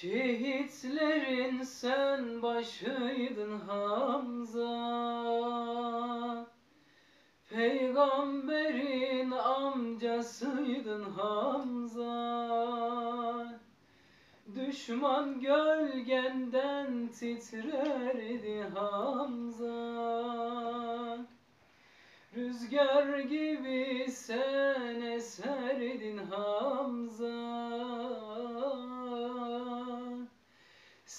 Şehitlerin sen başıydın Hamza. Peygamberin amcasıydın Hamza. Düşman gölgenden titrerdi Hamza. Rüzgar gibi sen eserdin Hamza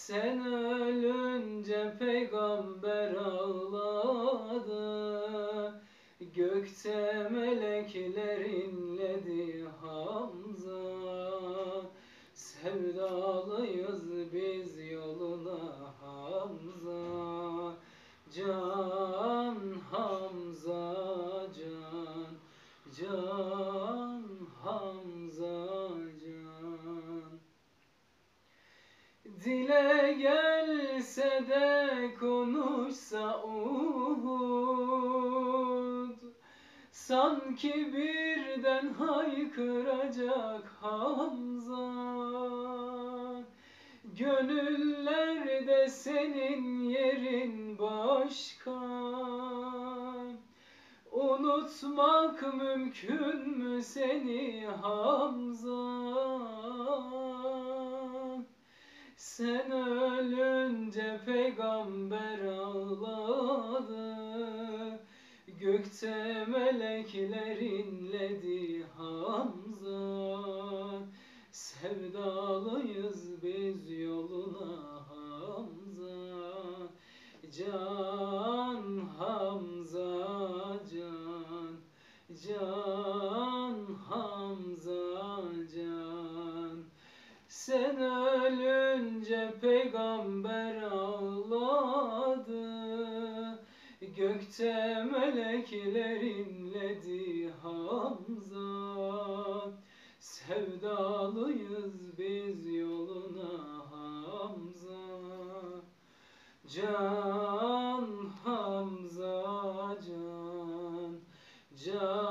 Sen ölünce peygamber ağladı. Gökte melekler Dile gelse de konuşsa Uhud Sanki birden haykıracak Hamza. Gönüllerde senin yerin başka. Unutmak mümkün mü seni Hamza Sen ölünce peygamber ağladı. Gökte melekler inledi Hamza. Sevdalıyız biz yoluna Hamza. Can Hamza can. Can Hamza can. Sen ölünce peygamber ağladı. Gökte melekler inledi Hamza. Sevdalıyız biz yoluna Hamza. Can Hamza can. Can